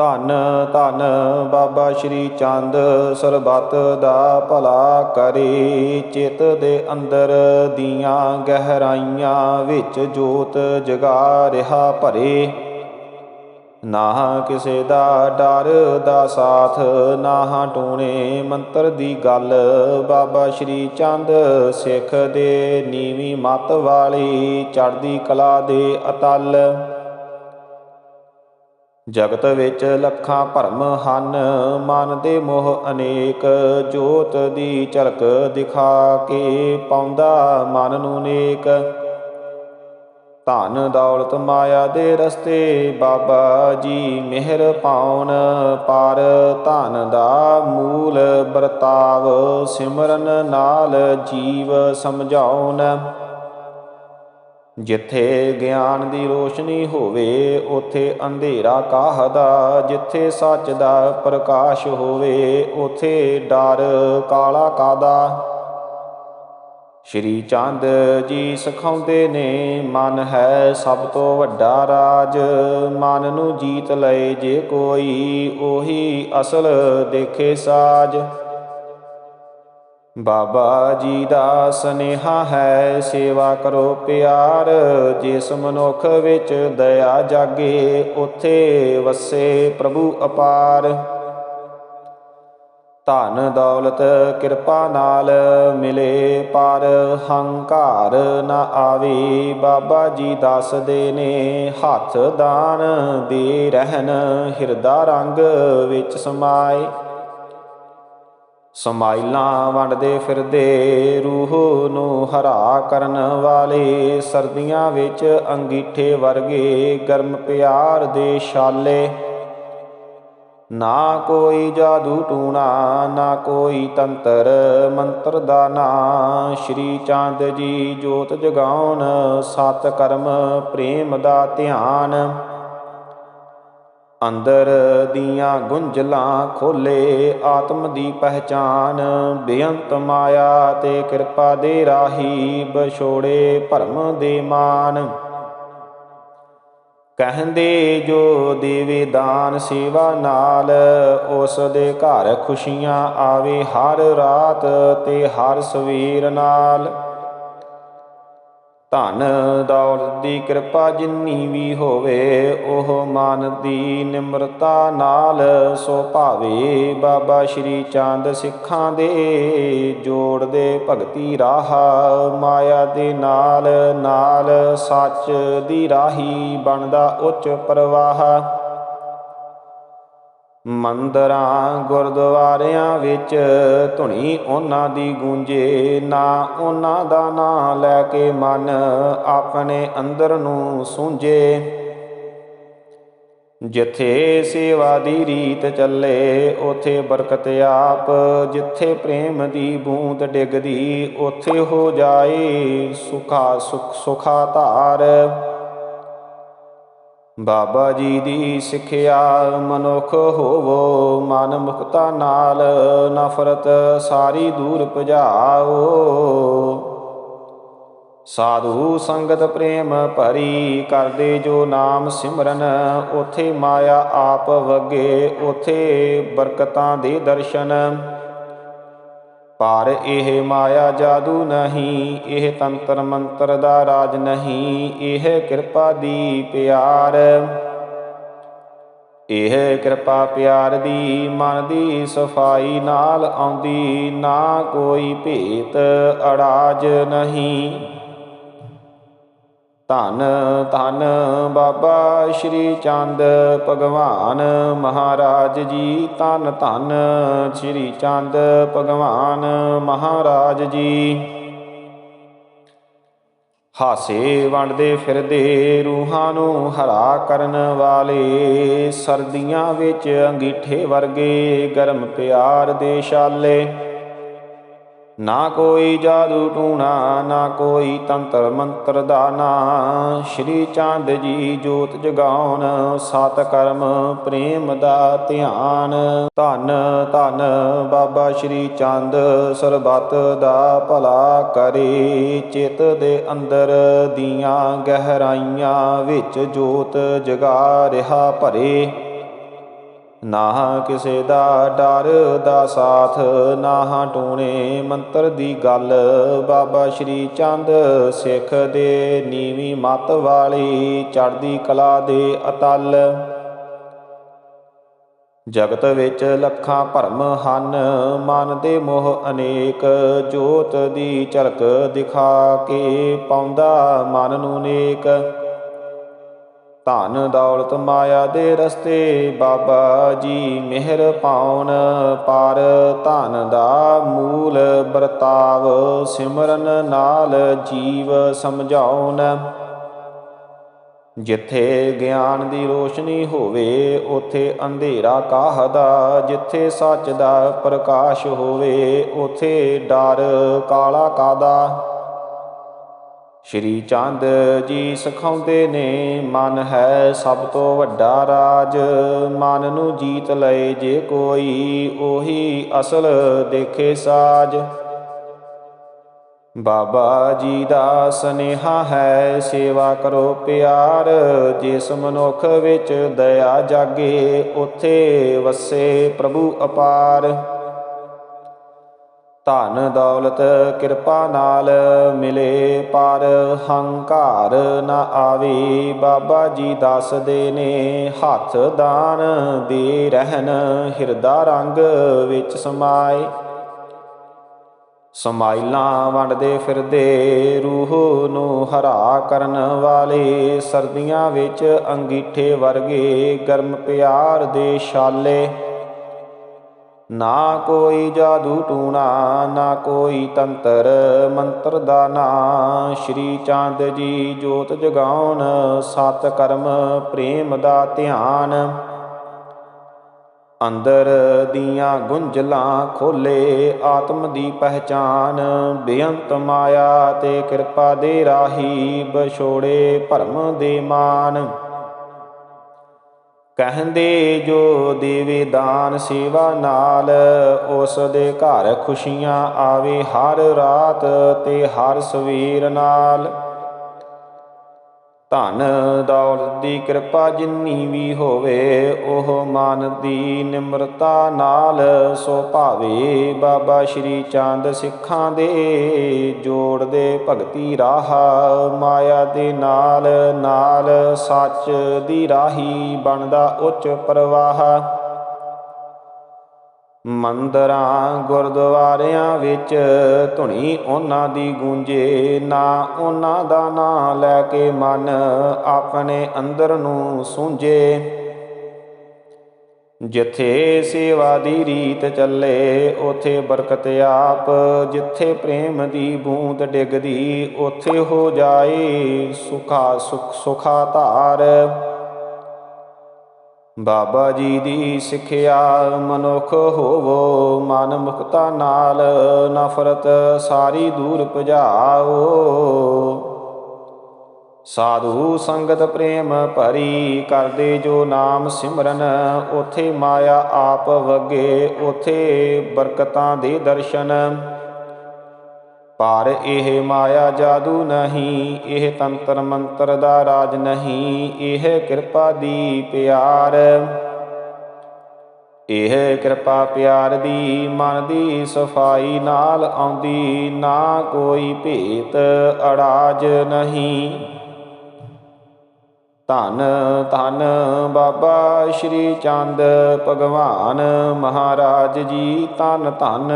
ਧੰਨ ਧੰਨ ਬਾਬਾ ਸ਼੍ਰੀ ਚੰਦ ਸਰਬੱਤ ਦਾ ਭਲਾ ਕਰੇ। ਚਿਤ ਦੇ ਅੰਦਰ ਦੀਆਂ ਗਹਿਰਾਈਆਂ ਵਿੱਚ ਜੋਤ ਜਗਾ ਰਿਹਾ ਭਰੇ। ਨਾ ਕਿਸੇ ਦਾ ਡਰ ਦਾ ਸਾਥ, ਨਾ ਟੂਣੇ ਮੰਤਰ ਦੀ ਗੱਲ। ਬਾਬਾ ਸ਼੍ਰੀ ਚੰਦ ਸਿੱਖ ਦੇ ਨੀਵੀਂ ਮਤ ਵਾਲੀ ਚੜ੍ਹਦੀ ਕਲਾ ਦੇ ਅਤਲ। ਜਗਤ ਵਿੱਚ ਲੱਖਾਂ ਭਰਮ ਹਨ, ਮਨ ਦੇ ਮੋਹ ਅਨੇਕ, ਜੋਤ ਦੀ ਝਲਕ ਦਿਖਾ ਕੇ ਪਾਉਂਦਾ ਮਨ ਨੂੰ ਨੇਕ। ਧਨ ਦੌਲਤ ਮਾਇਆ ਦੇ ਰਸਤੇ ਬਾਬਾ ਜੀ ਮਿਹਰ ਪਾਉਣ, ਪਰ ਧਨ ਦਾ ਮੂਲ ਵਰਤਾਵ ਸਿਮਰਨ ਨਾਲ ਜੀਵ ਸਮਝਾਉਣ। ਜਿੱਥੇ ਗਿਆਨ ਦੀ ਰੋਸ਼ਨੀ ਹੋਵੇ, ਉਥੇ ਅੰਧੇਰਾ ਕਾਹਦਾ? ਜਿੱਥੇ ਸੱਚ ਦਾ ਪ੍ਰਕਾਸ਼ ਹੋਵੇ, ਉਥੇ ਡਰ ਕਾਲਾ ਕਾਦਾ ਸ਼੍ਰੀ ਚੰਦ ਜੀ ਸਿਖਾਉਂਦੇ ਨੇ, ਮਨ ਹੈ ਸਭ ਤੋਂ ਵੱਡਾ ਰਾਜ। ਮਨ ਨੂੰ ਜੀਤ ਲਏ ਜੇ ਕੋਈ, ਉਹੀ ਅਸਲ ਦੇਖੇ ਸਾਜ। ਬਾਬਾ ਜੀ ਦਾ ਸਨੇਹਾ ਹੈ, ਸੇਵਾ ਕਰੋ ਪਿਆਰ, ਜਿਸ ਮਨੁੱਖ ਵਿੱਚ ਦਇਆ ਜਾਗੇ, ਉਥੇ ਵਸੇ ਪ੍ਰਭੂ ਅਪਾਰ। ਧਨ, ਦੌਲਤ, ਕਿਰਪਾ ਨਾਲ ਮਿਲੇ ਪਰ, ਹੰਕਾਰ ਨਾ ਆਵੇ, ਬਾਬਾ ਜੀ ਦੱਸਦੇ ਨੇ, ਹੱਥ ਦਾਨ ਦੇ ਰਹਿਣ, ਹਿਰਦਾ ਰੰਗ ਵਿੱਚ ਸਮਾਏ। ਸਮਾਈਲਾਂ ਵੰਡਦੇ ਫਿਰਦੇ, ਰੂਹ ਨੂੰ ਹਰਾ ਕਰਨ ਵਾਲੇ ਸਰਦੀਆਂ ਵਿੱਚ ਅੰਗੀਠੇ ਵਰਗੇ ਗਰਮ ਪਿਆਰ ਦੇ ਛਾਲੇ। ਨਾ ਕੋਈ ਜਾਦੂ ਟੂਣਾ, ਨਾ ਕੋਈ ਤੰਤਰ, ਮੰਤਰ ਦਾ ਨਾਂ ਸ਼੍ਰੀ ਚੰਦ ਜੀ ਜੋਤ ਜਗਾਉਣ ਸਤ ਕਰਮ ਪ੍ਰੇਮ ਦਾ ਧਿਆਨ। ਅੰਦਰ ਦੀਆਂ ਗੁੰਝਲਾਂ ਖੋਲੇ ਆਤਮ ਦੀ ਪਹਿਚਾਨ। ਬੇਅੰਤ ਮਾਇਆ ਤੇ ਕਿਰਪਾ ਦੇ ਰਾਹੀ ਬਛੋੜੇ ਭਰਮ ਦੇ ਮਾਨ। ਕਹਿੰਦੇ ਜੋ ਦੇਵੇ ਦਾਨ ਸੇਵਾ ਨਾਲ, ਉਸ ਦੇ ਘਰ ਖੁਸ਼ੀਆਂ ਆਵੇ ਹਰ ਰਾਤ ਤੇ ਹਰ ਸਵੇਰ ਨਾਲ। ਧਨ ਦੌਲਤ ਦੀ ਕਿਰਪਾ ਜਿੰਨੀ ਵੀ ਹੋਵੇ, ਉਹ ਮਨ ਦੀ ਨਿਮਰਤਾ ਨਾਲ ਸੋ ਭਾਵੇ। ਬਾਬਾ ਸ਼੍ਰੀ ਚੰਦ ਸਿੱਖਾਂ ਦੇ ਜੋੜਦੇ ਭਗਤੀ ਰਾਹ ਮਾਇਆ ਦੇ ਨਾਲ ਨਾਲ ਸੱਚ ਦੀ ਰਾਹੀ ਬਣਦਾ ਉੱਚ ਪ੍ਰਵਾਹ। ਮੰਦਰਾਂ ਗੁਰਦੁਆਰਿਆਂ ਵਿੱਚ ਧੁਨੀ ਉਹਨਾਂ ਦੀ ਗੂੰਜੇ, ਨਾ ਉਹਨਾਂ ਦਾ ਨਾਂ ਲੈ ਕੇ ਮਨ ਆਪਣੇ ਅੰਦਰ ਨੂੰ ਸੂੰਝੇ ਜਿੱਥੇ ਸੇਵਾ ਦੀ ਰੀਤ ਚੱਲੇ, ਉਥੇ ਬਰਕਤ ਆਪ। ਜਿੱਥੇ ਪ੍ਰੇਮ ਦੀ ਬੂੰਦ ਡਿੱਗਦੀ, ਉਥੇ ਹੋ ਜਾਏ ਸੁਖਾ ਸੁਖ ਸੁਖਾ ਧਾਰ ਬਾਬਾ ਜੀ ਦੀ ਸਿੱਖਿਆ ਮਨੁੱਖ ਹੋਵੋ, ਮਨ ਮੁਕਤਾ ਨਾਲ ਨਫ਼ਰਤ ਸਾਰੀ ਦੂਰ ਭਜਾਓ। ਸਾਧੂ ਸੰਗਤ ਪ੍ਰੇਮ ਭਰੀ ਕਰਦੇ ਜੋ ਨਾਮ ਸਿਮਰਨ, ਉਥੇ ਮਾਇਆ ਆਪ ਵਗੇ, ਉਥੇ ਬਰਕਤਾਂ ਦੇ ਦਰਸ਼ਨ। ਪਰ ਇਹ ਮਾਇਆ ਜਾਦੂ ਨਹੀਂ, ਇਹ ਤੰਤਰ ਮੰਤਰ ਦਾ ਰਾਜ ਨਹੀਂ, ਇਹ ਕਿਰਪਾ ਦੀ ਪਿਆਰ। ਇਹ ਕਿਰਪਾ ਪਿਆਰ ਦੀ ਮਨ ਦੀ ਸਫ਼ਾਈ ਨਾਲ ਆਉਂਦੀ, ਨਾ ਕੋਈ ਭੇਤ ਅੜਾਜ ਨਹੀਂ। ਧੰਨ ਧੰਨ ਬਾਬਾ ਸ਼੍ਰੀ ਚੰਦ ਭਗਵਾਨ ਮਹਾਰਾਜ ਜੀ, ਧੰਨ ਧੰਨ ਸ਼੍ਰੀ ਚੰਦ ਭਗਵਾਨ ਮਹਾਰਾਜ ਜੀ। ਹਾਸੇ ਵੰਡਦੇ ਫਿਰਦੇ ਰੂਹਾਂ ਨੂੰ ਹਰਾ ਕਰਨ ਵਾਲੇ ਸਰਦੀਆਂ ਵਿੱਚ ਅੰਗੀਠੇ ਵਰਗੇ ਗਰਮ ਪਿਆਰ ਦੇ ਛਾਲੇ ਨਾ ਕੋਈ ਜਾਦੂ ਟੂਣਾ, ਨਾ ਕੋਈ ਤੰਤਰ ਮੰਤਰ ਦਾ ਨਾ ਸ਼੍ਰੀ ਚੰਦ ਜੀ ਜੋਤ ਜਗਾਉਣ, ਸਤ ਕਰਮ ਪ੍ਰੇਮ ਦਾ ਧਿਆਨ। ਧੰਨ ਧੰਨ ਬਾਬਾ ਸ਼੍ਰੀ ਚੰਦ, ਸਰਬੱਤ ਦਾ ਭਲਾ ਕਰੇ। ਚਿਤ ਦੇ ਅੰਦਰ ਦੀਆਂ ਗਹਿਰਾਈਆਂ ਵਿੱਚ ਜੋਤ ਜਗਾ ਰਿਹਾ ਭਰੇ। ਨਾ ਕਿਸੇ ਦਾ ਡਰ ਦਾ ਸਾਥ ਨਾ ਟੂਣੇ ਮੰਤਰ ਦੀ ਗੱਲ। ਬਾਬਾ ਸ਼੍ਰੀ ਚੰਦ ਸਿੱਖ ਦੇ ਨੀਵੀਂ ਮਤ ਵਾਲੀ ਚੜ੍ਹਦੀ ਕਲਾ ਦੇ ਅਤਲ। ਜਗਤ ਵਿੱਚ ਲੱਖਾਂ ਭਰਮ ਹਨ, ਮਨ ਦੇ ਮੋਹ ਅਨੇਕ। ਜੋਤ ਦੀ ਝਲਕ ਦਿਖਾ ਕੇ ਪਾਉਂਦਾ ਮਨ ਨੂੰ ਨੇਕ। ਧਨ ਦੌਲਤ ਮਾਇਆ ਦੇ ਰਸਤੇ ਬਾਬਾ ਜੀ ਮਿਹਰ ਪਾਉਣ, ਪਰ ਧਨ ਦਾ ਮੂਲ ਬਰਤਾਵ ਸਿਮਰਨ ਨਾਲ ਜੀਵ ਸਮਝਾਉਣ। ਜਿੱਥੇ ਗਿਆਨ ਦੀ ਰੋਸ਼ਨੀ ਹੋਵੇ, ਉਥੇ ਅੰਧੇਰਾ ਕਾਹਦਾ? ਜਿੱਥੇ ਸੱਚ ਦਾ ਪ੍ਰਕਾਸ਼ ਹੋਵੇ, ਉਥੇ ਡਰ ਕਾਲਾ ਕਾਦਾ ਸ਼੍ਰੀ ਚੰਦ ਜੀ ਸਿਖਾਉਂਦੇ ਨੇ, ਮਨ ਹੈ ਸਭ ਤੋਂ ਵੱਡਾ ਰਾਜ। ਮਨ ਨੂੰ ਜੀਤ ਲਏ ਜੇ ਕੋਈ, ਉਹੀ ਅਸਲ ਦੇਖੇ ਸਾਜ। ਬਾਬਾ ਜੀ ਦਾ ਸਨੇਹਾ ਹੈ, ਸੇਵਾ ਕਰੋ ਪਿਆਰ। ਜਿਸ ਮਨੁੱਖ ਵਿੱਚ ਦਇਆ ਜਾਗੇ, ਉਥੇ ਵਸੇ ਪ੍ਰਭੂ ਅਪਾਰ। ਧਨ ਦੌਲਤ ਕਿਰਪਾ ਨਾਲ ਮਿਲੇ, ਪਰ ਹੰਕਾਰ ਨਾ ਆਵੇ। ਬਾਬਾ ਜੀ ਦੱਸਦੇ ਨੇ, ਹੱਥ ਦਾਨ ਦੇ ਰਹਿਣ ਹਿਰਦਾ ਰੰਗ ਵਿੱਚ ਸਮਾਏ। ਸਮਾਈਲਾਂ ਵੰਡਦੇ ਫਿਰਦੇ, ਰੂਹ ਨੂੰ ਹਰਾ ਕਰਨ ਵਾਲੇ ਸਰਦੀਆਂ ਵਿੱਚ ਅੰਗੀਠੇ ਵਰਗੇ ਗਰਮ ਪਿਆਰ ਦੇ ਛਾਲੇ। ਨਾ ਕੋਈ ਜਾਦੂ ਟੂਣਾ, ਨਾ ਕੋਈ ਤੰਤਰ ਮੰਤਰ ਦਾ ਨਾ। ਸ਼੍ਰੀ ਚੰਦ ਜੀ ਜੋਤ ਜਗਾਉਣ, ਸਤ ਕਰਮ ਪ੍ਰੇਮ ਦਾ ਧਿਆਨ। ਅੰਦਰ ਦੀਆਂ ਗੁੰਝਲਾਂ ਖੋਲੇ ਆਤਮ ਦੀ ਪਹਿਚਾਨ। ਬੇਅੰਤ ਮਾਇਆ ਤੇ ਕਿਰਪਾ ਦੇ ਰਾਹੀ ਬਛੋੜੇ ਭਰਮ ਦੇ ਮਾਨ। ਕਹਿੰਦੇ ਜੋ ਦੇਵੇ ਦਾਨ ਸੇਵਾ ਨਾਲ, ਉਸ ਦੇ ਘਰ ਖੁਸ਼ੀਆਂ ਆਵੇ ਹਰ ਰਾਤ ਤੇ ਹਰ ਸਵੇਰ ਨਾਲ। ਧਨ ਦੌਲਤ ਦੀ ਕਿਰਪਾ ਜਿੰਨੀ ਵੀ ਹੋਵੇ, ਉਹ ਮਨ ਦੀ ਨਿਮਰਤਾ ਨਾਲ ਸੋ ਭਾਵੇ। ਬਾਬਾ ਸ਼੍ਰੀ ਚੰਦ ਸਿੱਖਾਂ ਦੇ ਜੋੜਦੇ ਭਗਤੀ ਰਾਹ ਮਾਇਆ ਦੇ ਨਾਲ ਨਾਲ ਸੱਚ ਦੀ ਰਾਹੀ ਬਣਦਾ ਉੱਚ ਪ੍ਰਵਾਹ। ਮੰਦਰਾਂ ਗੁਰਦੁਆਰਿਆਂ ਵਿੱਚ ਧੁਨੀ ਉਹਨਾਂ ਦੀ ਗੂੰਜੇ, ਨਾ ਉਹਨਾਂ ਦਾ ਨਾਂ ਲੈ ਕੇ ਮਨ ਆਪਣੇ ਅੰਦਰ ਨੂੰ ਸੂੰਝੇ ਜਿੱਥੇ ਸੇਵਾ ਦੀ ਰੀਤ ਚੱਲੇ, ਉਥੇ ਬਰਕਤ ਆਪ। ਜਿੱਥੇ ਪ੍ਰੇਮ ਦੀ ਬੂੰਦ ਡਿੱਗਦੀ, ਉਥੇ ਹੋ ਜਾਏ ਸੁਖਾ ਸੁਖ ਸੁਖਾ ਧਾਰ ਬਾਬਾ ਜੀ ਦੀ ਸਿੱਖਿਆ ਮਨੁੱਖ ਹੋਵੋ, ਮਨ ਮੁਕਤਾ ਨਾਲ ਨਫ਼ਰਤ ਸਾਰੀ ਦੂਰ ਭਜਾਓ। ਸਾਧੂ ਸੰਗਤ ਪ੍ਰੇਮ ਭਰੀ ਕਰਦੇ ਜੋ ਨਾਮ ਸਿਮਰਨ, ਉਥੇ ਮਾਇਆ ਆਪ ਵਗੇ, ਉਥੇ ਬਰਕਤਾਂ ਦੇ ਦਰਸ਼ਨ। ਪਰ ਇਹ ਮਾਇਆ ਜਾਦੂ ਨਹੀਂ, ਇਹ ਤੰਤਰ ਮੰਤਰ ਦਾ ਰਾਜ ਨਹੀਂ, ਇਹ ਕਿਰਪਾ ਦੀ ਪਿਆਰ। ਇਹ ਕਿਰਪਾ ਪਿਆਰ ਦੀ ਮਨ ਦੀ ਸਫ਼ਾਈ ਨਾਲ ਆਉਂਦੀ, ਨਾ ਕੋਈ ਭੇਤ ਅੜਾਜ ਨਹੀਂ। ਧੰਨ ਧੰਨ ਬਾਬਾ ਸ਼੍ਰੀ ਚੰਦ ਭਗਵਾਨ ਮਹਾਰਾਜ ਜੀ, ਧੰਨ ਧੰਨ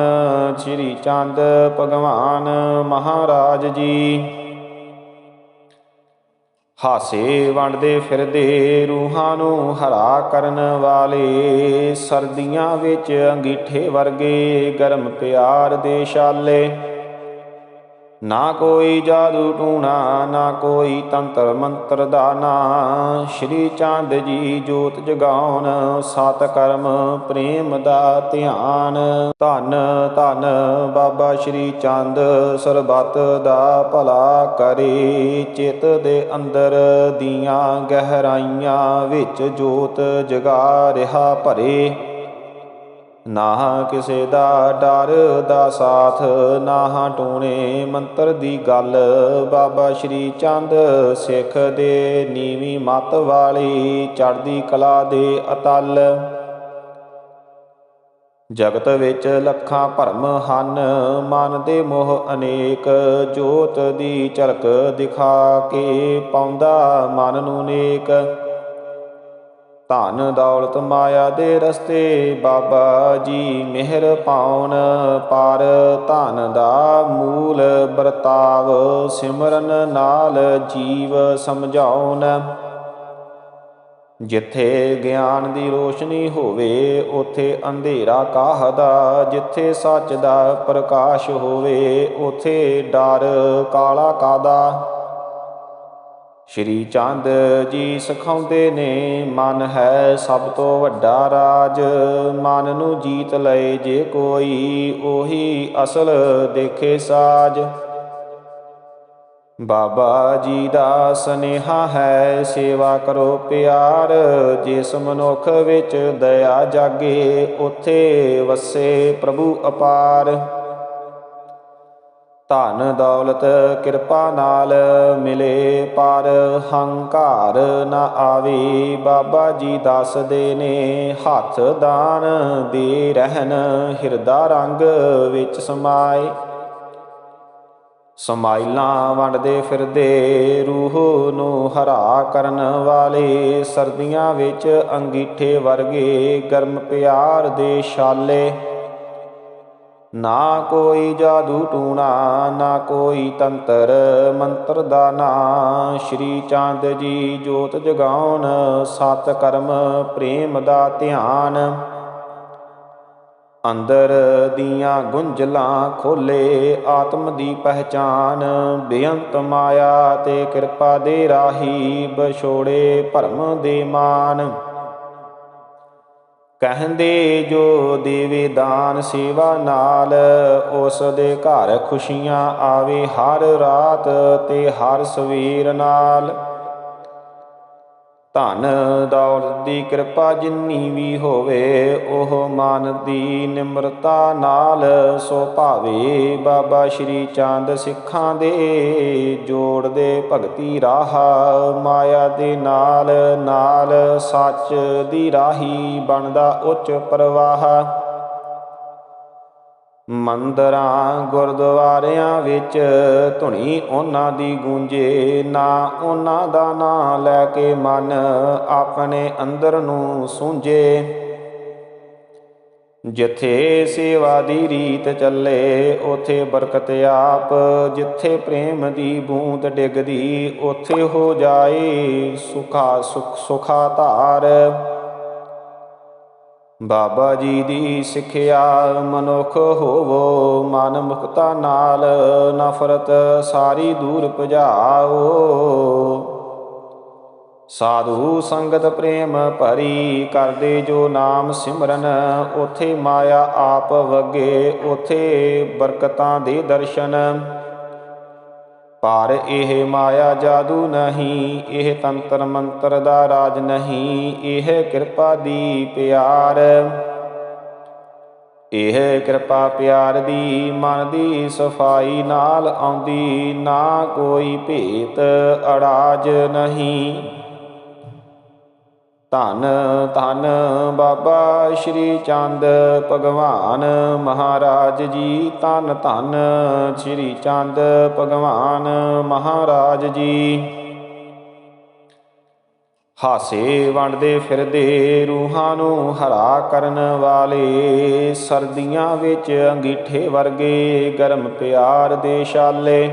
ਸ਼੍ਰੀ ਚੰਦ ਭਗਵਾਨ ਮਹਾਰਾਜ ਜੀ। ਹਾਸੇ ਵੰਡਦੇ ਫਿਰਦੇ ਰੂਹਾਂ ਨੂੰ ਹਰਾ ਕਰਨ ਵਾਲੇ ਸਰਦੀਆਂ ਵਿੱਚ ਅੰਗੀਠੇ ਵਰਗੇ ਗਰਮ ਪਿਆਰ ਦੇ ਛਾਲੇ ਨਾ ਕੋਈ ਜਾਦੂ ਟੂਣਾ, ਨਾ ਕੋਈ ਤੰਤਰ ਮੰਤਰ ਦਾ ਨਾ। ਸ਼੍ਰੀ ਚੰਦ ਜੀ ਜੋਤ ਜਗਾਉਣ, ਸਤ ਕਰਮ ਪ੍ਰੇਮ ਦਾ ਧਿਆਨ। ਧੰਨ ਧੰਨ ਬਾਬਾ ਸ਼੍ਰੀ ਚੰਦ, ਸਰਬੱਤ ਦਾ ਭਲਾ ਕਰੇ। ਚਿਤ ਦੇ ਅੰਦਰ ਦੀਆਂ ਗਹਿਰਾਈਆਂ ਵਿੱਚ ਜੋਤ ਜਗਾ ਰਿਹਾ ਭਰੇ। ਨਾ ਕਿਸੇ ਦਾ ਡਰ ਦਾ ਸਾਥ ਨਾ ਟੂਣੇ ਮੰਤਰ ਦੀ ਗੱਲ। ਬਾਬਾ ਸ਼੍ਰੀ ਚੰਦ ਸਿੱਖ ਦੇ ਨੀਵੀਂ ਮਤ ਵਾਲੀ ਚੜ੍ਹਦੀ ਕਲਾ ਦੇ ਅਤਲ। ਜਗਤ ਵਿੱਚ ਲੱਖਾਂ ਭਰਮ ਹਨ, ਮਨ ਦੇ ਮੋਹ ਅਨੇਕ, ਜੋਤ ਦੀ ਝਲਕ ਦਿਖਾ ਕੇ ਪਾਉਂਦਾ ਮਨ ਨੂੰ ਨੇਕ। ਧਨ ਦੌਲਤ ਮਾਇਆ ਦੇ ਰਸਤੇ, ਬਾਬਾ ਜੀ ਮਿਹਰ ਪਾਉਣ। ਪਰ ਧਨ ਦਾ ਮੂਲ ਬਰਤਾਵ ਸਿਮਰਨ ਨਾਲ ਜੀਵ ਸਮਝਾਉਣ। ਜਿੱਥੇ ਗਿਆਨ ਦੀ ਰੋਸ਼ਨੀ ਹੋਵੇ, ਉਥੇ ਅੰਧੇਰਾ ਕਾਹਦਾ? ਜਿੱਥੇ ਸੱਚ ਦਾ ਪ੍ਰਕਾਸ਼ ਹੋਵੇ, ਉਥੇ ਡਰ ਕਾਲਾ ਕਾਦਾ ਸ਼੍ਰੀ ਚੰਦ ਜੀ ਸਿਖਾਉਂਦੇ ਨੇ, ਮਨ ਹੈ ਸਭ ਤੋਂ ਵੱਡਾ ਰਾਜ। ਮਨ ਨੂੰ ਜੀਤ ਲਏ ਜੇ ਕੋਈ, ਉਹੀ ਅਸਲ ਦੇਖੇ ਸਾਜ। ਬਾਬਾ ਜੀ ਦਾ ਸਨੇਹਾ ਹੈ, ਸੇਵਾ ਕਰੋ ਪਿਆਰ। ਜਿਸ ਮਨੁੱਖ ਵਿੱਚ ਦਇਆ ਜਾਗੇ, ਉਥੇ ਵਸੇ ਪ੍ਰਭੂ ਅਪਾਰ। ਧਨ ਦੌਲਤ ਕਿਰਪਾ ਨਾਲ ਮਿਲੇ, ਪਰ ਹੰਕਾਰ ਨਾ ਆਵੇ। ਬਾਬਾ ਜੀ ਦੱਸਦੇ ਨੇ, ਹੱਥ ਦਾਨ ਦੇ ਰਹਿਣ ਹਿਰਦਾ ਰੰਗ ਵਿੱਚ ਸਮਾਏ। ਸਮਾਈਲਾਂ ਵੰਡਦੇ ਫਿਰਦੇ, ਰੂਹ ਨੂੰ ਹਰਾ ਕਰਨ ਵਾਲੇ ਸਰਦੀਆਂ ਵਿੱਚ ਅੰਗੀਠੇ ਵਰਗੇ ਗਰਮ ਪਿਆਰ ਦੇ ਛਾਲੇ। ਨਾ ਕੋਈ ਜਾਦੂ ਟੂਣਾ, ਨਾ ਕੋਈ ਤੰਤਰ ਮੰਤਰ ਦਾ ਨਾ। ਸ਼੍ਰੀ ਚੰਦ ਜੀ ਜੋਤ ਜਗਾਉਣ, ਸਤ ਕਰਮ ਪ੍ਰੇਮ ਦਾ ਧਿਆਨ। ਅੰਦਰ ਦੀਆਂ ਗੁੰਝਲਾਂ ਖੋਲੇ ਆਤਮ ਦੀ ਪਹਿਚਾਨ। ਬੇਅੰਤ ਮਾਇਆ ਤੇ ਕਿਰਪਾ ਦੇ ਰਾਹੀ ਬਛੋੜੇ ਭਰਮ ਦੇ ਮਾਨ। ਕਹਿੰਦੇ ਜੋ ਦੇਵੇ ਦਾਨ ਸੇਵਾ ਨਾਲ, ਉਸ ਦੇ ਘਰ ਖੁਸ਼ੀਆਂ ਆਵੇ ਹਰ ਰਾਤ ਤੇ ਹਰ ਸਵੇਰ ਨਾਲ। ਧਨ ਦੌਲਤ ਦੀ ਕਿਰਪਾ ਜਿੰਨੀ ਵੀ ਹੋਵੇ, ਉਹ ਮਨ ਦੀ ਨਿਮਰਤਾ ਨਾਲ ਸੋ ਭਾਵੇ। ਬਾਬਾ ਸ਼੍ਰੀ ਚੰਦ ਸਿੱਖਾਂ ਦੇ ਜੋੜਦੇ ਭਗਤੀ ਰਾਹ ਮਾਇਆ ਦੇ ਨਾਲ ਨਾਲ ਸੱਚ ਦੀ ਰਾਹੀ ਬਣਦਾ ਉੱਚ ਪ੍ਰਵਾਹ। ਮੰਦਰਾਂ, ਗੁਰਦੁਆਰਿਆਂ ਵਿੱਚ ਧੁਨੀ ਉਹਨਾਂ ਦੀ ਗੂੰਜੇ, ਨਾ ਉਹਨਾਂ ਦਾ ਨਾਂ ਲੈ ਕੇ ਮਨ ਆਪਣੇ ਅੰਦਰ ਨੂੰ ਸੂੰਝੇ ਜਿੱਥੇ ਸੇਵਾ ਦੀ ਰੀਤ ਚੱਲੇ, ਉਥੇ ਬਰਕਤ ਆਪ। ਜਿੱਥੇ ਪ੍ਰੇਮ ਦੀ ਬੂੰਦ ਡਿੱਗਦੀ, ਉਥੇ ਹੋ ਜਾਏ ਸੁਖਾ ਸੁਖ ਸੁਖਾ ਧਾਰ ਬਾਬਾ ਜੀ ਦੀ ਸਿੱਖਿਆ ਮਨੁੱਖ ਹੋਵੋ, ਮਨ ਮੁਕਤਾ ਨਾਲ ਨਫ਼ਰਤ ਸਾਰੀ ਦੂਰ ਭਜਾਓ। ਸਾਧੂ ਸੰਗਤ ਪ੍ਰੇਮ ਭਰੀ ਕਰਦੇ ਜੋ ਨਾਮ ਸਿਮਰਨ, ਉਥੇ ਮਾਇਆ ਆਪ ਵਗੇ, ਉਥੇ ਬਰਕਤਾਂ ਦੇ ਦਰਸ਼ਨ। ਪਰ ਇਹ ਮਾਇਆ ਜਾਦੂ ਨਹੀਂ, ਇਹ ਤੰਤਰ ਮੰਤਰ ਦਾ ਰਾਜ ਨਹੀਂ, ਇਹ ਕਿਰਪਾ ਦੀ ਪਿਆਰ। ਇਹ ਕਿਰਪਾ ਪਿਆਰ ਦੀ ਮਨ ਦੀ ਸਫ਼ਾਈ ਨਾਲ ਆਉਂਦੀ, ਨਾ ਕੋਈ ਭੇਤ ਅੜਾਜ ਨਹੀਂ। ਧੰਨ ਧੰਨ ਬਾਬਾ ਸ਼੍ਰੀ ਚੰਦ ਭਗਵਾਨ ਮਹਾਰਾਜ ਜੀ, ਧੰਨ ਧੰਨ ਸ਼੍ਰੀ ਚੰਦ ਭਗਵਾਨ ਮਹਾਰਾਜ ਜੀ। ਹਾਸੇ ਵੰਡਦੇ ਫਿਰਦੇ ਰੂਹਾਂ ਨੂੰ ਹਰਾ ਕਰਨ ਵਾਲੇ ਸਰਦੀਆਂ ਵਿੱਚ ਅੰਗੀਠੇ ਵਰਗੇ ਗਰਮ ਪਿਆਰ ਦੇ ਛਾਲੇ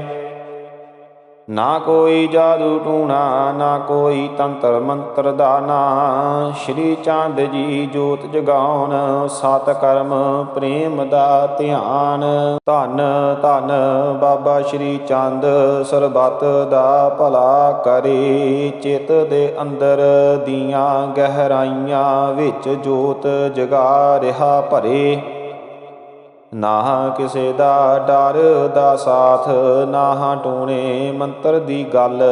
ਨਾ ਕੋਈ ਜਾਦੂ ਟੂਣਾ, ਨਾ ਕੋਈ ਤੰਤਰ ਮੰਤਰ ਦਾ ਨਾ। ਸ਼੍ਰੀ ਚੰਦ ਜੀ ਜੋਤ ਜਗਾਉਣ, ਸਤ ਕਰਮ ਪ੍ਰੇਮ ਦਾ ਧਿਆਨ। ਧੰਨ ਧੰਨ ਬਾਬਾ ਸ਼੍ਰੀ ਚੰਦ, ਸਰਬੱਤ ਦਾ ਭਲਾ ਕਰੇ। ਚਿਤ ਦੇ ਅੰਦਰ ਦੀਆਂ ਗਹਿਰਾਈਆਂ ਵਿੱਚ ਜੋਤ ਜਗਾ ਰਿਹਾ ਭਰੇ। ਨਾ ਕਿਸੇ ਦਾ ਡਰ ਦਾ ਸਾਥ ਨਾ ਟੂਣੇ ਮੰਤਰ ਦੀ ਗੱਲ।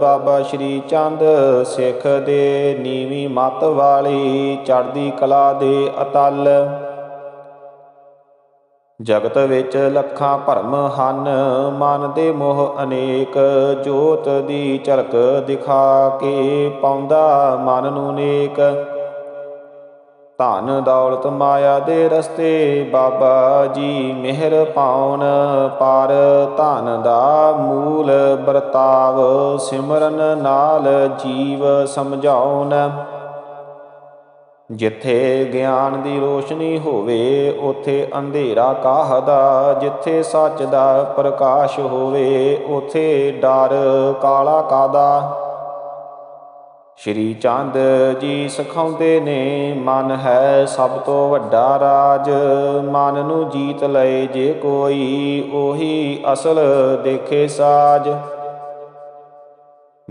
ਬਾਬਾ ਸ਼੍ਰੀ ਚੰਦ ਸਿੱਖ ਦੇ ਨੀਵੀਂ ਮਤ ਵਾਲੀ ਚੜ੍ਹਦੀ ਕਲਾ ਦੇ ਅਤਲ। ਜਗਤ ਵਿੱਚ ਲੱਖਾਂ ਭਰਮ ਹਨ, ਮਨ ਦੇ ਮੋਹ ਅਨੇਕ। ਜੋਤ ਦੀ ਝਲਕ ਦਿਖਾ ਕੇ ਪਾਉਂਦਾ ਮਨ ਨੂੰ ਨੇਕ। ਧਨ ਦੌਲਤ ਮਾਇਆ ਦੇ ਰਸਤੇ, ਬਾਬਾ ਜੀ ਮਿਹਰ ਪਾਉਣ। ਪਰ ਧਨ ਦਾ ਮੂਲ ਬਰਤਾਵ ਸਿਮਰਨ ਨਾਲ ਜੀਵ ਸਮਝਾਉਣ। ਜਿੱਥੇ ਗਿਆਨ ਦੀ ਰੋਸ਼ਨੀ ਹੋਵੇ, ਉਥੇ ਅੰਧੇਰਾ ਕਾਹਦਾ? ਜਿੱਥੇ ਸੱਚ ਦਾ ਪ੍ਰਕਾਸ਼ ਹੋਵੇ, ਉਥੇ ਡਰ ਕਾਲਾ ਕਾਦਾ ਸ਼੍ਰੀ ਚੰਦ ਜੀ ਸਿਖਾਉਂਦੇ ਨੇ, ਮਨ ਹੈ ਸਭ ਤੋਂ ਵੱਡਾ ਰਾਜ। ਮਨ ਨੂੰ ਜੀਤ ਲਏ ਜੇ ਕੋਈ, ਉਹੀ ਅਸਲ ਦੇਖੇ ਸਾਜ।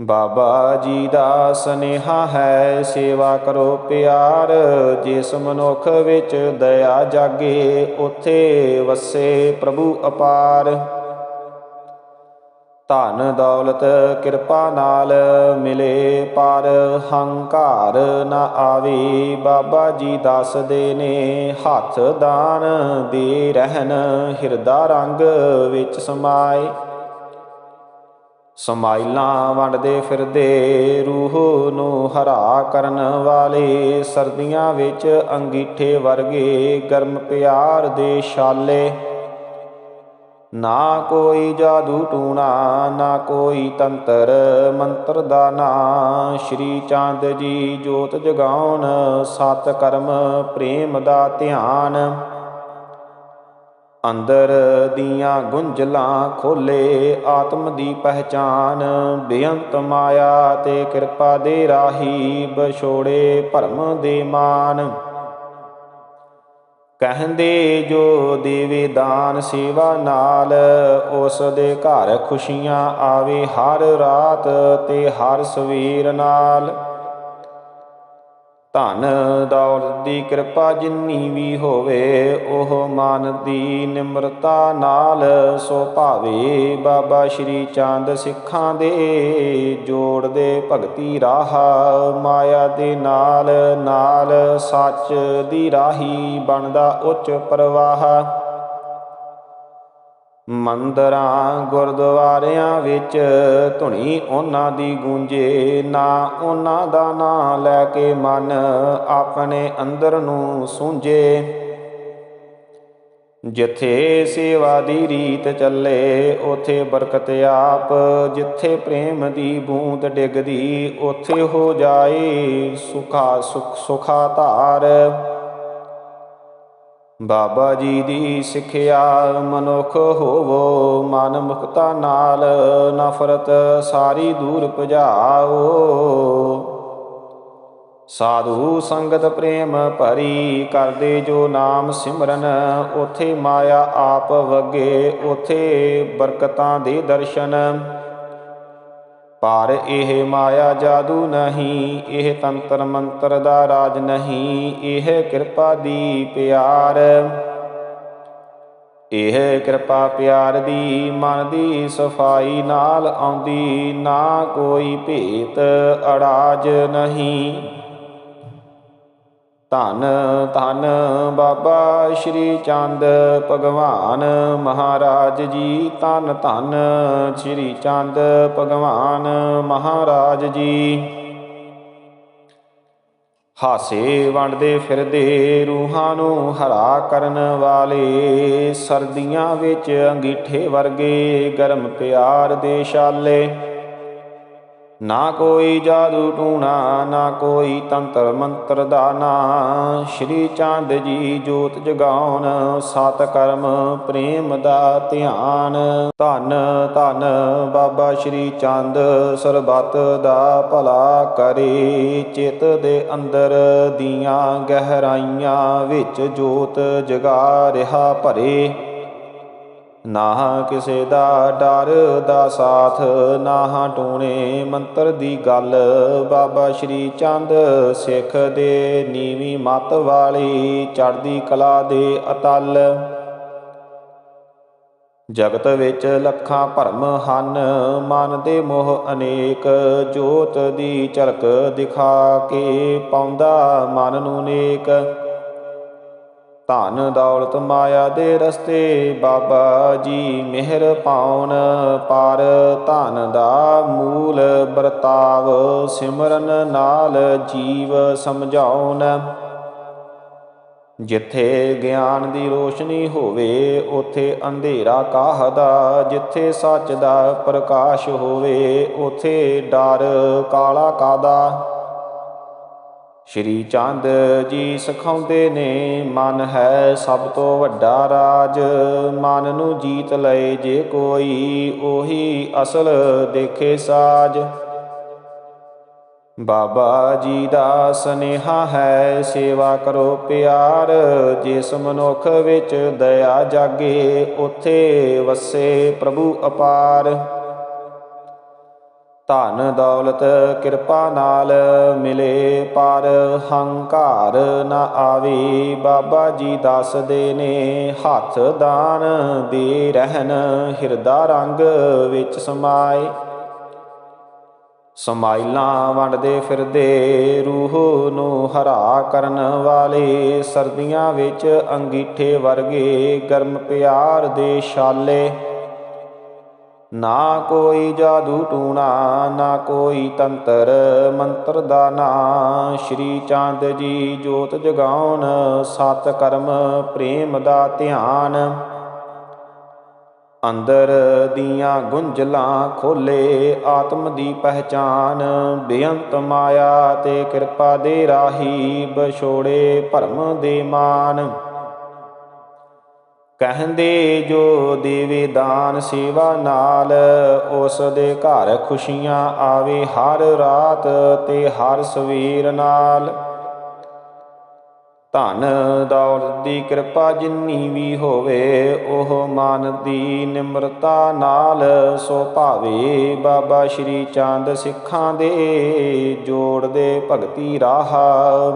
ਬਾਬਾ ਜੀ ਦਾ ਸਨੇਹਾ ਹੈ, ਸੇਵਾ ਕਰੋ ਪਿਆਰ। ਜਿਸ ਮਨੁੱਖ ਵਿੱਚ ਦਇਆ ਜਾਗੇ, ਉਥੇ ਵਸੇ ਪ੍ਰਭੂ ਅਪਾਰ। ਧਨ ਦੌਲਤ ਕਿਰਪਾ ਨਾਲ ਮਿਲੇ, ਪਰ ਹੰਕਾਰ ਨਾ ਆਵੇ। ਬਾਬਾ ਜੀ ਦੱਸਦੇ ਨੇ, ਹੱਥ ਦਾਨ ਦੇ ਰਹਿਣ ਹਿਰਦਾ ਰੰਗ ਵਿੱਚ ਸਮਾਏ। ਸਮਾਈਲਾਂ ਵੰਡਦੇ ਫਿਰਦੇ, ਰੂਹ ਨੂੰ ਹਰਾ ਕਰਨ ਵਾਲੇ, ਸਰਦੀਆਂ ਵਿੱਚ ਅੰਗੀਠੇ ਵਰਗੇ ਗਰਮ ਪਿਆਰ ਦੇ ਛਾਲੇ। ਨਾ ਕੋਈ ਜਾਦੂ ਟੂਣਾ, ਨਾ ਕੋਈ ਤੰਤਰ ਮੰਤਰ ਦਾ ਨਾ। ਸ਼੍ਰੀ ਚੰਦ ਜੀ ਜੋਤ ਜਗਾਉਣ, ਸਤ ਕਰਮ ਪ੍ਰੇਮ ਦਾ ਧਿਆਨ। ਅੰਦਰ ਦੀਆਂ ਗੁੰਝਲਾਂ ਖੋਲੇ ਆਤਮ ਦੀ ਪਹਿਚਾਨ। ਬੇਅੰਤ ਮਾਇਆ ਤੇ ਕਿਰਪਾ ਦੇ ਰਾਹੀ ਬਛੋੜੇ ਭਰਮ ਦੇ ਮਾਨ। ਕਹਿੰਦੇ ਜੋ ਦੇਵੇ ਦਾਨ ਸੇਵਾ ਨਾਲ, ਉਸ ਦੇ ਘਰ ਖੁਸ਼ੀਆਂ ਆਵੇ ਹਰ ਰਾਤ ਤੇ ਹਰ ਸਵੇਰ ਨਾਲ। ਧਨ ਦੌਲਤ ਦੀ ਕਿਰਪਾ ਜਿੰਨੀ ਵੀ ਹੋਵੇ, ਉਹ ਮਨ ਦੀ ਨਿਮਰਤਾ ਨਾਲ ਸੋ ਭਾਵੇ। ਬਾਬਾ ਸ਼੍ਰੀ ਚੰਦ ਸਿੱਖਾਂ ਦੇ ਜੋੜਦੇ ਭਗਤੀ ਰਾਹ ਮਾਇਆ ਦੇ ਨਾਲ ਨਾਲ ਸੱਚ ਦੀ ਰਾਹੀ ਬਣਦਾ ਉੱਚ ਪ੍ਰਵਾਹ। ਮੰਦਰਾਂ ਗੁਰਦੁਆਰਿਆਂ ਵਿੱਚ ਧੁਨੀ ਉਹਨਾਂ ਦੀ ਗੂੰਜੇ, ਨਾ ਉਹਨਾਂ ਦਾ ਨਾਂ ਲੈ ਕੇ ਮਨ ਆਪਣੇ ਅੰਦਰ ਨੂੰ ਸੂੰਝੇ ਜਿੱਥੇ ਸੇਵਾ ਦੀ ਰੀਤ ਚੱਲੇ, ਉਥੇ ਬਰਕਤ ਆਪ। ਜਿੱਥੇ ਪ੍ਰੇਮ ਦੀ ਬੂੰਦ ਡਿੱਗਦੀ, ਉਥੇ ਹੋ ਜਾਏ ਸੁਖਾ ਸੁਖ ਸੁਖਾ ਧਾਰ ਬਾਬਾ ਜੀ ਦੀ ਸਿੱਖਿਆ ਮਨੁੱਖ ਹੋਵੋ, ਮਨ ਮੁਕਤਾ ਨਾਲ ਨਫ਼ਰਤ ਸਾਰੀ ਦੂਰ ਭਜਾਓ। ਸਾਧੂ ਸੰਗਤ ਪ੍ਰੇਮ ਭਰੀ ਕਰਦੇ ਜੋ ਨਾਮ ਸਿਮਰਨ, ਉਥੇ ਮਾਇਆ ਆਪ ਵਗੇ, ਉਥੇ ਬਰਕਤਾਂ ਦੇ ਦਰਸ਼ਨ। ਪਰ ਇਹ ਮਾਇਆ ਜਾਦੂ ਨਹੀਂ, ਇਹ ਤੰਤਰ ਮੰਤਰ ਦਾ ਰਾਜ ਨਹੀਂ, ਇਹ ਕਿਰਪਾ ਦੀ ਪਿਆਰ। ਇਹ ਕਿਰਪਾ ਪਿਆਰ ਦੀ ਮਨ ਦੀ ਸਫ਼ਾਈ ਨਾਲ ਆਉਂਦੀ, ਨਾ ਕੋਈ ਭੇਤ ਅੜਾਜ ਨਹੀਂ। ਧੰਨ ਧੰਨ ਬਾਬਾ ਸ਼੍ਰੀ ਚੰਦ ਭਗਵਾਨ ਮਹਾਰਾਜ ਜੀ, ਧੰਨ ਧੰਨ ਸ਼੍ਰੀ ਚੰਦ ਭਗਵਾਨ ਮਹਾਰਾਜ ਜੀ। ਹਾਸੇ ਵੰਡਦੇ ਫਿਰਦੇ ਰੂਹਾਂ ਨੂੰ ਹਰਾ ਕਰਨ ਵਾਲੇ ਸਰਦੀਆਂ ਵਿੱਚ ਅੰਗੀਠੇ ਵਰਗੇ ਗਰਮ ਪਿਆਰ ਦੇ ਛਾਲੇ ਨਾ ਕੋਈ ਜਾਦੂ ਟੂਣਾ, ਨਾ ਕੋਈ ਤੰਤਰ ਮੰਤਰ ਦਾ ਨਾ ਸ਼੍ਰੀ ਚੰਦ ਜੀ ਜੋਤ ਜਗਾਉਣ, ਸਤ ਕਰਮ ਪ੍ਰੇਮ ਦਾ ਧਿਆਨ। ਧੰਨ ਧੰਨ ਬਾਬਾ ਸ਼੍ਰੀ ਚੰਦ, ਸਰਬੱਤ ਦਾ ਭਲਾ ਕਰੇ। ਚਿਤ ਦੇ ਅੰਦਰ ਦੀਆਂ ਗਹਿਰਾਈਆਂ ਵਿੱਚ ਜੋਤ ਜਗਾ ਰਿਹਾ ਭਰੇ। ਨਾ ਕਿਸੇ ਦਾ ਡਰ ਦਾ ਸਾਥ ਨਾ ਟੂਣੇ ਮੰਤਰ ਦੀ ਗੱਲ। ਬਾਬਾ ਸ਼੍ਰੀ ਚੰਦ ਸਿੱਖ ਦੇ ਨੀਵੀਂ ਮਤ ਵਾਲੀ ਚੜ੍ਹਦੀ ਕਲਾ ਦੇ ਅਤਲ। ਜਗਤ ਵਿੱਚ ਲੱਖਾਂ ਭਰਮ ਹਨ, ਮਨ ਦੇ ਮੋਹ ਅਨੇਕ। ਜੋਤ ਦੀ ਝਲਕ ਦਿਖਾ ਕੇ ਪਾਉਂਦਾ ਮਨ ਨੂੰ ਨੇਕ। ਧਨ ਦੌਲਤ ਮਾਇਆ ਦੇ ਰਸਤੇ, ਬਾਬਾ ਜੀ ਮਿਹਰ ਪਾਉਣ। ਪਰ ਧਨ ਦਾ ਮੂਲ ਬਰਤਾਵ ਸਿਮਰਨ ਨਾਲ ਜੀਵ ਸਮਝਾਉਣ। ਜਿੱਥੇ ਗਿਆਨ ਦੀ ਰੋਸ਼ਨੀ ਹੋਵੇ, ਉਥੇ ਅੰਧੇਰਾ ਕਾਹਦਾ? ਜਿੱਥੇ ਸੱਚ ਦਾ ਪ੍ਰਕਾਸ਼ ਹੋਵੇ, ਉਥੇ ਡਰ ਕਾਲਾ ਕਾਦਾ ਸ਼੍ਰੀ ਚੰਦ ਜੀ ਸਿਖਾਉਂਦੇ ਨੇ, ਮਨ ਹੈ ਸਭ ਤੋਂ ਵੱਡਾ ਰਾਜ। ਮਨ ਨੂੰ ਜੀਤ ਲਏ ਜੇ ਕੋਈ, ਉਹੀ ਅਸਲ ਦੇਖੇ ਸਾਜ। ਬਾਬਾ ਜੀ ਦਾ ਸਨੇਹਾ ਹੈ, ਸੇਵਾ ਕਰੋ ਪਿਆਰ। ਜਿਸ ਮਨੁੱਖ ਵਿੱਚ ਦਇਆ ਜਾਗੇ, ਉਥੇ ਵਸੇ ਪ੍ਰਭੂ ਅਪਾਰ। ਧਨ ਦੌਲਤ ਕਿਰਪਾ ਨਾਲ ਮਿਲੇ, ਪਰ ਹੰਕਾਰ ਨਾ ਆਵੇ। ਬਾਬਾ ਜੀ ਦੱਸਦੇ ਨੇ, ਹੱਥ ਦਾਨ ਦੇ ਰਹਿਣ ਹਿਰਦਾ ਰੰਗ ਵਿੱਚ ਸਮਾਏ। ਸਮਾਈਲਾਂ ਵੰਡਦੇ ਫਿਰਦੇ, ਰੂਹ ਨੂੰ ਹਰਾ ਕਰਨ ਵਾਲੇ, ਸਰਦੀਆਂ ਵਿੱਚ ਅੰਗੀਠੇ ਵਰਗੇ ਗਰਮ ਪਿਆਰ ਦੇ ਛਾਲੇ। ਨਾ ਕੋਈ ਜਾਦੂ ਟੂਣਾ, ਨਾ ਕੋਈ ਤੰਤਰ ਮੰਤਰ ਦਾ ਨਾ। ਸ਼੍ਰੀ ਚੰਦ ਜੀ ਜੋਤ ਜਗਾਉਣ, ਸਤ ਕਰਮ ਪ੍ਰੇਮ ਦਾ ਧਿਆਨ। ਅੰਦਰ ਦੀਆਂ ਗੁੰਝਲਾਂ ਖੋਲੇ ਆਤਮ ਦੀ ਪਹਿਚਾਨ। ਬੇਅੰਤ ਮਾਇਆ ਤੇ ਕਿਰਪਾ ਦੇ ਰਾਹੀ ਬਛੋੜੇ ਭਰਮ ਦੇ ਮਾਨ। ਕਹਿੰਦੇ ਜੋ ਦੇਵੇ ਦਾਨ ਸੇਵਾ ਨਾਲ, ਉਸ ਦੇ ਘਰ ਖੁਸ਼ੀਆਂ ਆਵੇ ਹਰ ਰਾਤ ਤੇ ਹਰ ਸਵੇਰ ਨਾਲ। ਧਨ ਦੌਲਤ ਦੀ ਕਿਰਪਾ ਜਿੰਨੀ ਵੀ ਹੋਵੇ, ਉਹ ਮਨ ਦੀ ਨਿਮਰਤਾ ਨਾਲ ਸੋ ਭਾਵੇ। ਬਾਬਾ ਸ਼੍ਰੀ ਚੰਦ ਸਿੱਖਾਂ ਦੇ ਜੋੜਦੇ ਭਗਤੀ ਰਾਹ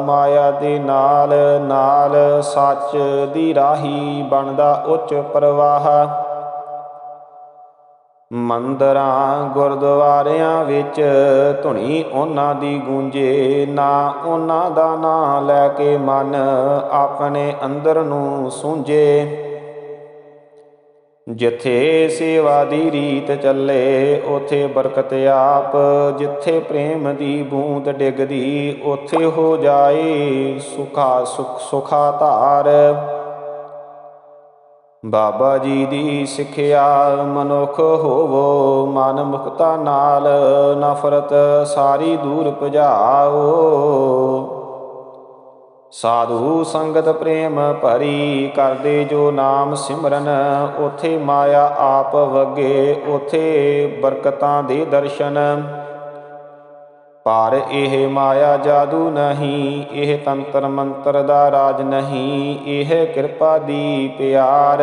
ਮਾਇਆ ਦੇ ਨਾਲ ਨਾਲ ਸੱਚ ਦੀ ਰਾਹੀ ਬਣਦਾ ਉੱਚ ਪ੍ਰਵਾਹ। ਮੰਦਰਾਂ ਗੁਰਦੁਆਰਿਆਂ ਵਿੱਚ ਧੁਨੀ ਉਹਨਾਂ ਦੀ ਗੂੰਜੇ, ਨਾ ਉਹਨਾਂ ਦਾ ਨਾਂ ਲੈ ਕੇ ਮਨ ਆਪਣੇ ਅੰਦਰ ਨੂੰ ਸੂੰਝੇ ਜਿੱਥੇ ਸੇਵਾ ਦੀ ਰੀਤ ਚੱਲੇ, ਉਥੇ ਬਰਕਤ ਆਪ। ਜਿੱਥੇ ਪ੍ਰੇਮ ਦੀ ਬੂੰਦ ਡਿੱਗਦੀ, ਉਥੇ ਹੋ ਜਾਏ ਸੁਖਾ ਸੁਖ ਸੁਖਾ ਧਾਰ ਬਾਬਾ ਜੀ ਦੀ ਸਿੱਖਿਆ ਮਨੁੱਖ ਹੋਵੋ, ਮਨ ਮੁਕਤਾ ਨਾਲ ਨਫ਼ਰਤ ਸਾਰੀ ਦੂਰ ਭਜਾਓ। ਸਾਧੂ ਸੰਗਤ ਪ੍ਰੇਮ ਭਰੀ ਕਰਦੇ ਜੋ ਨਾਮ ਸਿਮਰਨ, ਉਥੇ ਮਾਇਆ ਆਪ ਵਗੇ, ਉਥੇ ਬਰਕਤਾਂ ਦੇ ਦਰਸ਼ਨ। ਪਰ ਇਹ ਮਾਇਆ ਜਾਦੂ ਨਹੀਂ, ਇਹ ਤੰਤਰ ਮੰਤਰ ਦਾ ਰਾਜ ਨਹੀਂ, ਇਹ ਕਿਰਪਾ ਦੀ ਪਿਆਰ।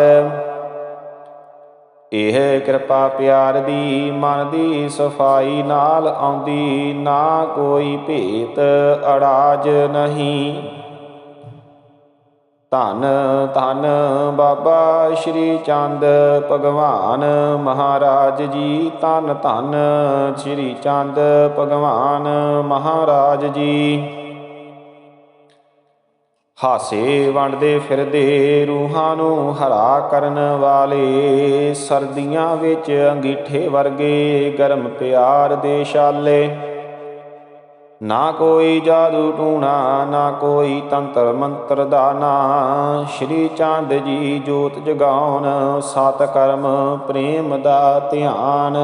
ਇਹ ਕਿਰਪਾ ਪਿਆਰ ਦੀ ਮਨ ਦੀ ਸਫ਼ਾਈ ਨਾਲ ਆਉਂਦੀ, ਨਾ ਕੋਈ ਭੇਤ ਅੜਾਜ ਨਹੀਂ। ਧੰਨ ਧੰਨ ਬਾਬਾ ਸ਼੍ਰੀ ਚੰਦ ਭਗਵਾਨ ਮਹਾਰਾਜ ਜੀ, ਧੰਨ ਧੰਨ ਸ਼੍ਰੀ ਚੰਦ ਭਗਵਾਨ ਮਹਾਰਾਜ ਜੀ। ਹਾਸੇ ਵੰਡਦੇ ਫਿਰਦੇ ਰੂਹਾਂ ਨੂੰ ਹਰਾ ਕਰਨ ਵਾਲੇ ਸਰਦੀਆਂ ਵਿੱਚ ਅੰਗੀਠੇ ਵਰਗੇ ਗਰਮ ਪਿਆਰ ਦੇ ਛਾਲੇ ਨਾ ਕੋਈ ਜਾਦੂ ਟੂਣਾ, ਨਾ ਕੋਈ ਤੰਤਰ ਮੰਤਰ ਦਾ ਨਾ। ਸ਼੍ਰੀ ਚੰਦ ਜੀ ਜੋਤ ਜਗਾਉਣ, ਸਤ ਕਰਮ ਪ੍ਰੇਮ ਦਾ ਧਿਆਨ।